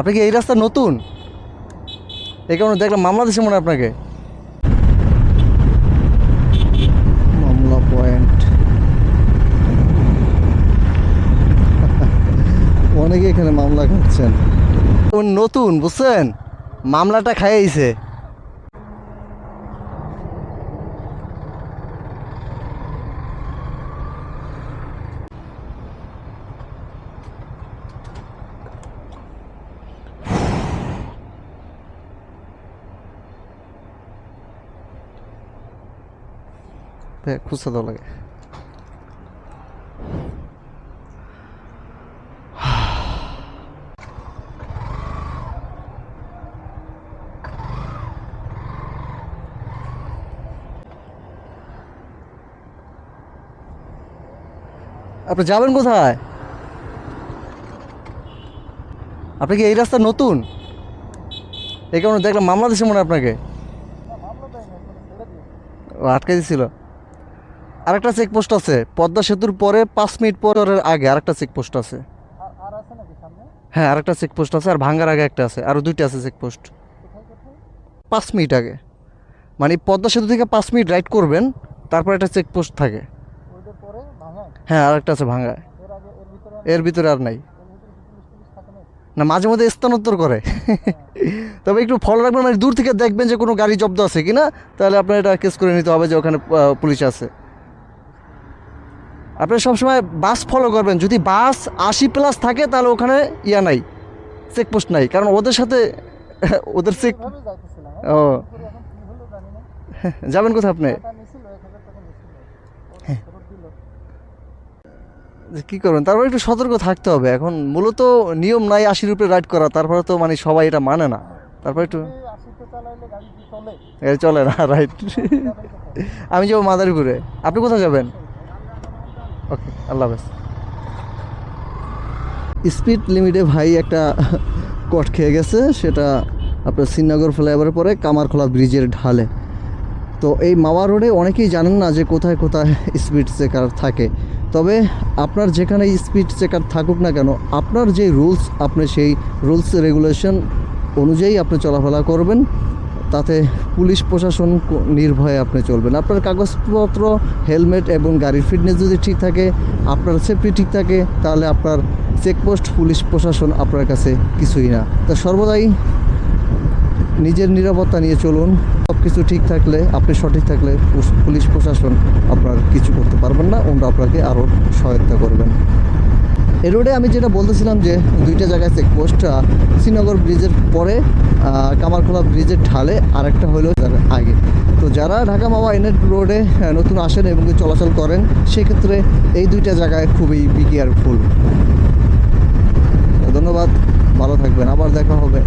আপনি কি এই রাস্তা নতুন? এই কারণে দেখলাম মামলা দিচ্ছে মনে আপনাকে। মামলা পয়েন্ট। অনেকে এখানে মামলা খাচ্ছেন ও নতুন বুঝছেন? মামলাটা খাইয়েছে খুঁজতে দেওয়া লাগে। আপনি যাবেন কোথায়? আপনি কি এই রাস্তা নতুন? এই কারণে দেখলাম মামলা দিছে মনে হয় আপনাকে। ও আটকে দিছিল। আরেকটা চেকপোস্ট আছে। পদ্মা সেতুর পরে পাঁচ মিনিট পরের আগে আরেকটা চেকপোস্ট আছে। হ্যাঁ আরেকটা চেকপোস্ট আছে আর ভাঙ্গার আগে একটা আছে আরও দুইটা আছে চেকপোস্ট পাঁচ মিনিট আগে। মানে পদ্মা সেতু থেকে পাঁচ মিনিট রাইড করবেন তারপর একটা চেকপোস্ট থাকে। হ্যাঁ আরেকটা আছে ভাঙ্গায়। এর ভিতরে আর নাই। না মাঝে মধ্যে স্থানান্তর করে। তবে একটু ফলো রাখবেন মানে দূর থেকে দেখবেন যে কোনো গাড়ি জব্দ আছে কিনা তাহলে আপনার এটা কেস করে নিতে হবে যে ওখানে পুলিশ আছে। আপনি সবসময় বাস ফলো করবেন। যদি বাস আশি প্লাস থাকে, তাহলে ওখানে ইয়া নাই চেকপোস্ট নাই। কারণ ওদের সাথে, ওদের চেক ও। যাবেন কোথায় আপনি? কি করবেন? তারপর একটু সতর্ক থাকতে হবে। এখন মূলত নিয়ম নাই আশির উপরে রাইড করা। তারপরে তো মানে সবাই এটা মানে না। তারপর একটু চলে না রাইট আমি যাব মাদারীপুরে। আপনি কোথায় যাবেন? ওকে আল্লাহ হাফেজ। স্পিড লিমিটে ভাই একটা কট খেয়ে গেছে, সেটা আপনার শ্রীনগর ফ্লাইওভারের পরে কামারখোলা ব্রিজের ঢালে। তো এই মাওয়া রোডে অনেকেই জানেন না যে কোথায় কোথায় স্পিড চেকার থাকে। তবে আপনার যেখানে স্পিড চেকার থাকুক না কেন, আপনার যে রুলস, আপনি সেই রুলস রেগুলেশন অনুযায়ী আপনি চলাফেরা করবেন। তাতে পুলিশ প্রশাসন নির্ভয়ে আপনি চলবেন। আপনার কাগজপত্র, হেলমেট এবং গাড়ির ফিটনেস যদি ঠিক থাকে, আপনার সেফটি ঠিক থাকে, তাহলে আপনার চেকপোস্ট পুলিশ প্রশাসন আপনার কাছে কিছুই না। তা সর্বদাই নিজের নিরাপত্তা নিয়ে চলুন। সব কিছু ঠিক থাকলে, আপনি সঠিক থাকলে পুলিশ প্রশাসন আপনার কিছু করতে পারবেন না। ওনারা আপনাকে আরও সহায়তা করবেন। এ রোডে আমি যেটা বলতেছিলাম যে দুইটা জায়গায় চেকপোস্ট আহ, শ্রীনগর ব্রিজের পরে কামারখোলা ব্রিজের ঢালে আরেকটা হলো তার আগে। তো যারা ঢাকা মামা এনএ রোডে নতুন আসেন এবং চলাচল করেন সেক্ষেত্রে এই দুইটা জায়গায় খুবই বিকেয়ারফুল ধন্যবাদ ভালো থাকবেন আবার দেখা হবে।